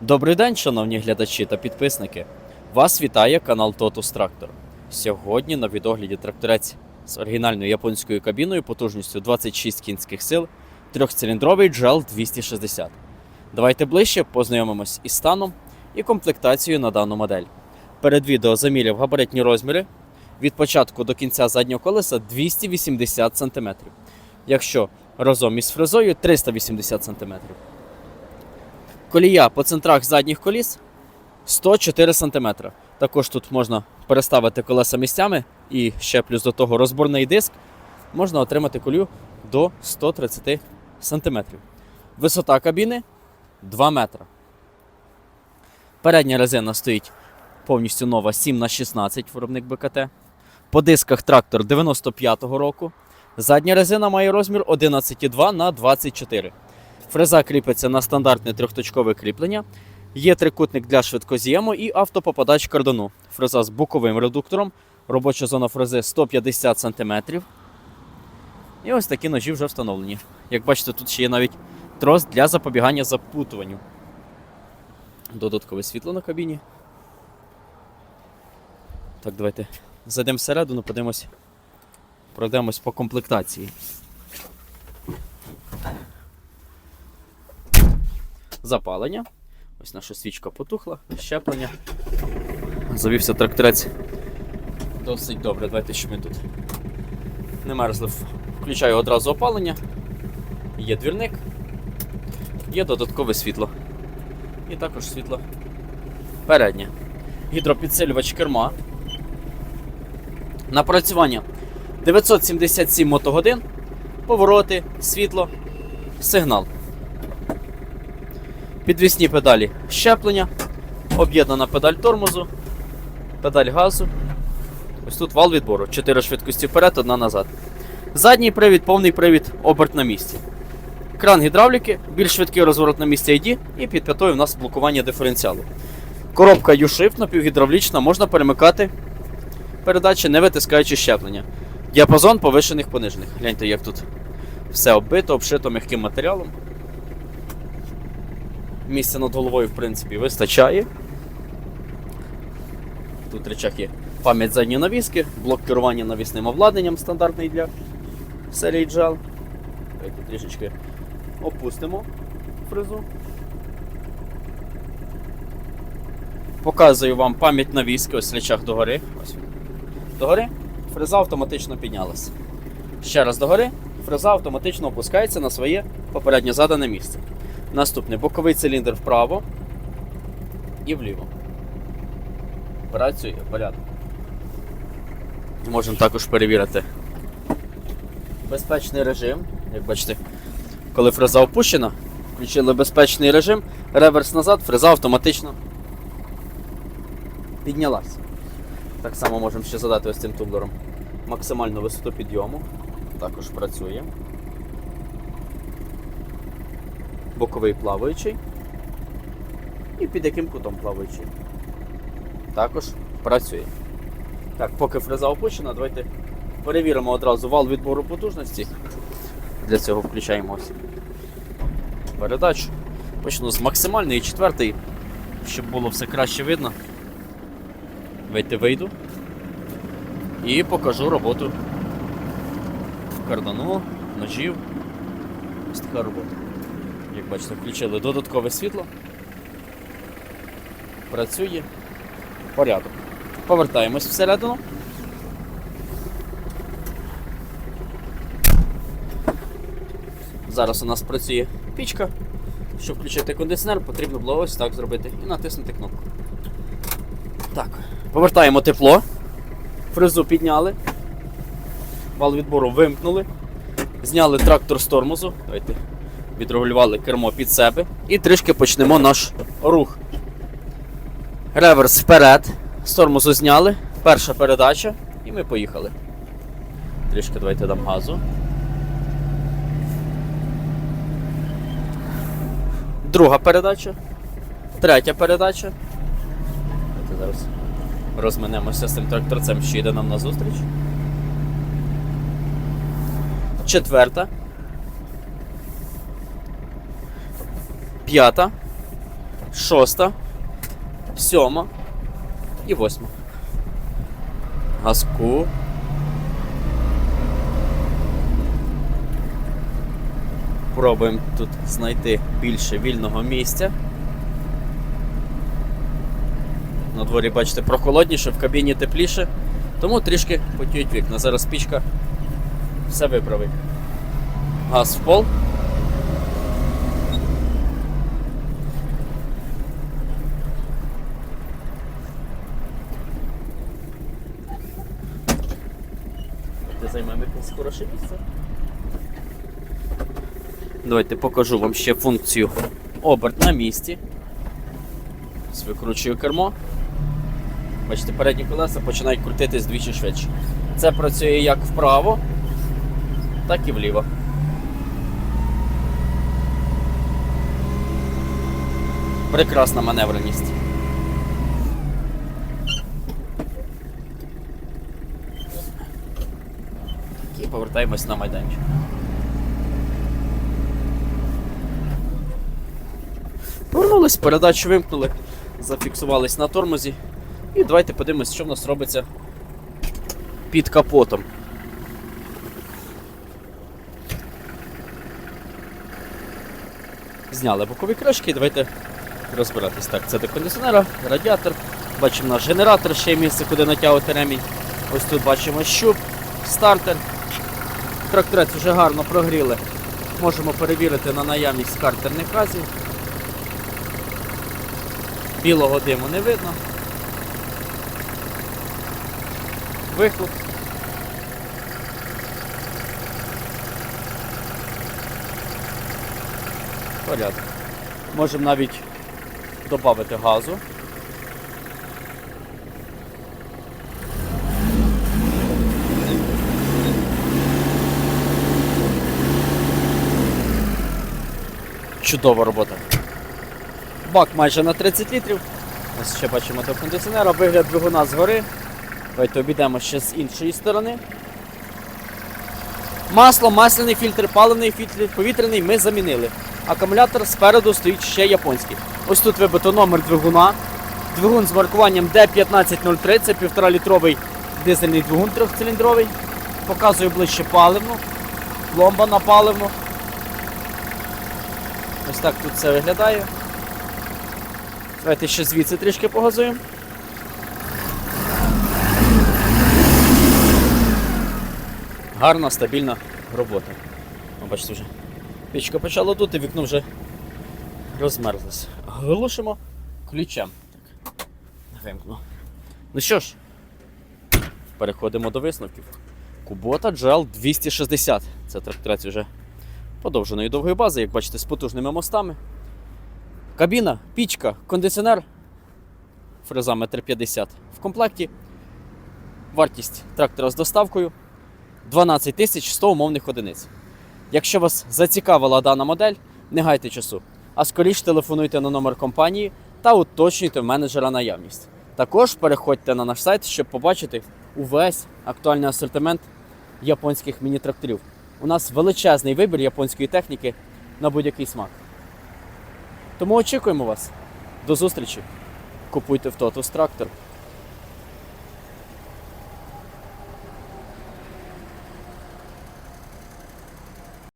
Добрий день, шановні глядачі та підписники. Вас вітає канал Totus Tractor. Сьогодні на відогляді тракторець з оригінальною японською кабіною потужністю 26 кінських сил, трьохциліндровий GL 260. Давайте ближче познайомимось із станом і комплектацією на дану модель. Перед відео заміряв габаритні розміри від початку до кінця заднього колеса 280 см. Якщо разом із фрезою 380 см. Колія по центрах задніх коліс 104 см. Також тут можна переставити колеса місцями і ще плюс до того розборний диск. Можна отримати колію до 130 см. Висота кабіни 2 метра. Передня резина стоїть повністю нова 7х16 виробник БКТ. По дисках трактор 95-го року. Задня резина має розмір 11,2 на 24 Фреза кріпиться на стандартне трьохточкове кріплення. Є трикутник для швидкоз'єму і автопопадач кардану. Фреза з боковим редуктором. Робоча зона фрези 150 см. І ось такі ножі вже встановлені. Як бачите, тут ще є навіть трос для запобігання запутуванню. Додаткове світло на кабіні. Так, давайте зайдемо всередину, подивимось, пройдемось по комплектації. Запалення. Ось наша свічка потухла, щеплення. Завівся тракторець досить добре. Давайте що ми тут не мерзли. Включаю одразу опалення. Є двірник, є додаткове світло. І також світло переднє. Гідропідсилювач керма. Напрацювання 977 мотогодин, повороти, світло, сигнал. Підвісні педалі щеплення, об'єднана педаль тормозу, педаль газу. Ось тут вал відбору. 4 швидкості вперед, одна назад. Задній привід, повний привід, оберт на місці. Кран гідравліки, більш швидкий розворот на місці ID і під п'ятою у нас блокування диференціалу. Коробка U-Shift напівгідравлічна, можна перемикати передачі, не витискаючи щеплення. Діапазон повишених понижених. Гляньте, як тут все оббито, обшито м'яким матеріалом. Місця над головою, в принципі, вистачає. Тут речах є пам'ять задньої навіски, блок керування навісним обладнанням стандартний для серії GL. Давайте трішечки опустимо фрезу. Показую вам пам'ять навіски, ось речах догори. Ось він. Догори, фреза автоматично піднялася. Ще раз догори, фреза автоматично опускається на своє попередньо задане місце. Наступний боковий циліндр вправо і вліво. Працює порядок. Можемо також перевірити безпечний режим. Як бачите, коли фреза опущена, включили безпечний режим, реверс назад, фреза автоматично піднялася. Так само можемо ще задати ось цим тумблером максимальну висоту підйому. Також працює. Боковий плаваючий. І під яким кутом плаваючий. Також працює. Так, поки фреза опущена, давайте перевіримо одразу вал відбору потужності. Для цього включаємо ось передачу. Почну з максимальної четвертої, щоб було все краще видно. Давайте вийду і покажу роботу кардану, ножів. Ось така робота. Як бачите, включили додаткове світло. Працює порядок. Повертаємось всередину. Зараз у нас працює пічка. Щоб включити кондиціонер, потрібно було ось так зробити і натиснути кнопку. Так, повертаємо тепло. Фрезу підняли. Вал відбору вимкнули. Зняли трактор з тормозу. Давайте відрегулювали кермо під себе і трішки почнемо наш рух. Реверс вперед. З тормозу зняли. Перша передача, і ми поїхали. Трішки давайте дам газу. Друга передача. Третя передача. Давайте зараз розминемося з цим тракторцем, що йде нам на зустріч. Четверта. П'ята. шоста, сьома і восьма. Газку. Пробуємо тут знайти більше вільного місця. На дворі, бачите, прохолодніше, в кабіні тепліше, тому трішки потіють вікна. Зараз пічка все виправить. Газ в пол. Де займемо якесь хороше місце. Давайте покажу вам ще функцію оберт на місці. Викручую кермо. Бачите, передні колеса починають крутитись двічі швидше. Це працює як вправо, так і вліво. Прекрасна маневреність. І повертаємось на майданчик. Повернулись, передачу вимкнули, зафіксувались на тормозі. І давайте подивимось, що в нас робиться під капотом. Зняли бокові кришки і давайте розбиратись. Так, це до кондиціонера, радіатор. Бачимо наш генератор, ще є місце, куди натягувати ремінь. Ось тут бачимо щуп, стартер. Тракторець вже гарно прогріли. Можемо перевірити на наявність картерних газів. Білого диму не видно. Вихлоп. Порядок. Можемо навіть додати газу. Чудова робота. Бак майже на 30 літрів. Ось ще бачимо до кондиціонера, вигляд двигуна згори. Давайте обійдемо ще з іншої сторони. Масло, масляний фільтр, паливний фільтр, повітряний ми замінили. Акумулятор спереду стоїть ще японський. Ось тут вибито номер двигуна. Двигун з маркуванням D1503, це 1,5 літровий дизельний двигун трьохциліндровий. Показую ближче паливну. Пломба на паливну. Ось так тут все виглядає. Давайте ще звідси трішки погазуємо. Гарна, стабільна робота. О, бачите вже. Пічка почала дути, вікно вже розмерзлось. Глушимо ключем. Вимкну. Ну що ж, переходимо до висновків. Кубота GL 260. Це тракторець вже подовженої довгої бази, як бачите, з потужними мостами. Кабіна, пічка, кондиціонер, фреза 1,50 м. В комплекті вартість трактора з доставкою 12 100 умовних одиниць. Якщо вас зацікавила дана модель, не гайте часу, а скоріше телефонуйте на номер компанії та уточнюйте менеджера наявність. Також переходьте на наш сайт, щоб побачити увесь актуальний асортимент японських міні-тракторів. У нас величезний вибір японської техніки на будь-який смак. Тому очікуємо вас. До зустрічі. Купуйте в Тотус трактор.